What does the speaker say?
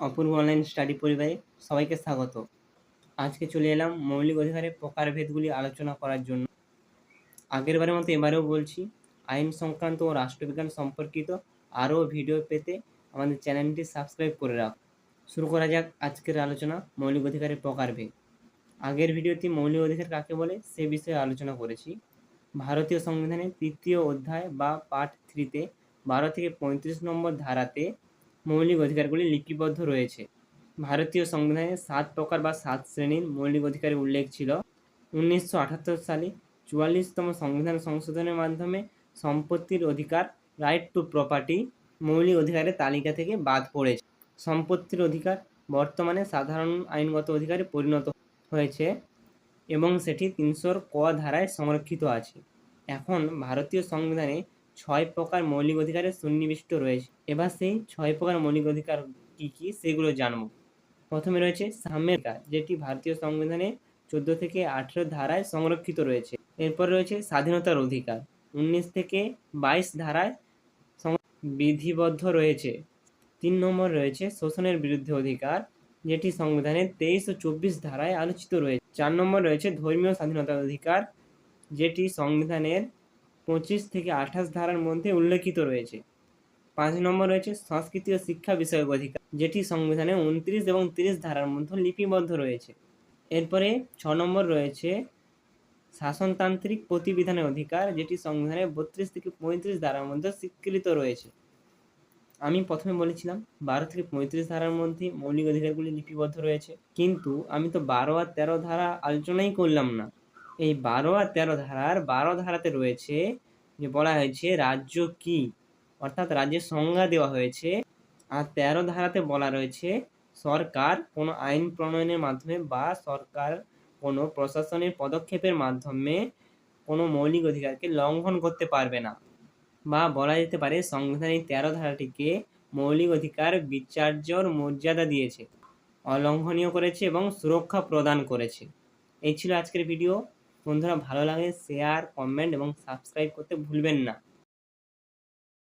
অপূর্ব online study পরিবারে সবাইকে স্বাগত। আজকে চলে এলাম মৌলিক অধিকারের প্রকারভেদগুলি আলোচনা করার জন্য। আগেরবারের মতো এবারেও বলছি, আইন সংক্রান্ত ও রাষ্ট্রবিজ্ঞান সম্পর্কিত আরও ভিডিও পেতে আমাদের চ্যানেলটি সাবস্ক্রাইব করে রাখ। শুরু করা যাক আজকের আলোচনা মৌলিক অধিকারের প্রকারভেদ। আগের ভিডিওতে মৌলিক অধিকার কাকে বলে সে বিষয়ে আলোচনা করেছি। ভারতীয় সংবিধানের তৃতীয় অধ্যায় বা পার্ট থ্রিতে বারো থেকে পঁয়ত্রিশ নম্বর ধারাতে মৌলিক অধিকারগুলি লিপিবদ্ধ রয়েছে। ভারতীয় সংবিধানে সাত প্রকার বা সাত শ্রেণির মৌলিক অধিকারের উল্লেখ ছিল। উনিশশো আটাত্তর সালে চুয়াল্লিশতম সংবিধান সংশোধনের মাধ্যমে সম্পত্তির অধিকার রাইট টু প্রপার্টি মৌলিক অধিকারের তালিকা থেকে বাদ পড়েছে। সম্পত্তির অধিকার বর্তমানে সাধারণ আইনগত অধিকারে পরিণত হয়েছে এবং সেটি তিনশোর ক ধারায় সংরক্ষিত আছে। এখন ভারতীয় সংবিধানে ছয় প্রকার মৌলিক অধিকারের সুন্নিবিষ্ট রয়েছে। এবার সেই ছয় প্রকার মৌলিক অধিকার কী কী সেগুলো জানব। প্রথমে রয়েছে সাম্যের কাজ যেটি ভারতীয় সংবিধানে চোদ্দ থেকে আঠেরো ধারায় সংরক্ষিত রয়েছে। এরপর রয়েছে স্বাধীনতার অধিকার, উনিশ থেকে বাইশ ধারায় বিধিবদ্ধ রয়েছে। তিন নম্বর রয়েছে শোষণের বিরুদ্ধে অধিকার, যেটি সংবিধানের তেইশ ও চব্বিশ ধারায় আলোচিত রয়েছে। চার নম্বর রয়েছে ধর্মীয় স্বাধীনতার অধিকার, যেটি সংবিধানের পঁচিশ থেকে আঠাশ ধারার মধ্যে উল্লেখিত রয়েছে। পাঁচ নম্বর রয়েছে সংস্কৃতি ও শিক্ষা বিষয়ক অধিকার, যেটি সংবিধানে উনত্রিশ এবং তিরিশ ধারার মধ্যে লিপিবদ্ধ রয়েছে। এরপরে ছ নম্বর রয়েছে শাসনতান্ত্রিক প্রতিবিধানের অধিকার, যেটি সংবিধানে বত্রিশ থেকে পঁয়ত্রিশ ধারার মধ্যে স্বীকৃত রয়েছে। আমি প্রথমে বলেছিলাম, বারো থেকে পঁয়ত্রিশ ধারার মধ্যে মৌলিক অধিকারগুলি লিপিবদ্ধ রয়েছে। কিন্তু আমি তো বারো আর তেরো ধারা আলোচনাই করলাম না। এই বারো আর তেরো ধারার বারো ধারাতে রয়েছে, যে বলা হয়েছে রাজ্য কি? অর্থাৎ রাজ্যের সংজ্ঞা দেওয়া হয়েছে। আর তেরো ধারাতে বলা রয়েছে সরকার কোনো আইন প্রণয়নের মাধ্যমে বা সরকার কোনো প্রশাসনের পদক্ষেপের মাধ্যমে কোনো মৌলিক অধিকারকে লঙ্ঘন করতে পারবে না। বা বলা যেতে পারে সংবিধান এই তেরো ধারাটিকে মৌলিক অধিকার, বিচার্যর মর্যাদা দিয়েছে, অলঙ্ঘনীয় করেছে এবং সুরক্ষা প্রদান করেছে। এই ছিল আজকের ভিডিও। বন্ধুরা ভালো লাগে শেয়ার কমেন্ট এবং সাবস্ক্রাইব করতে ভুলবেন না।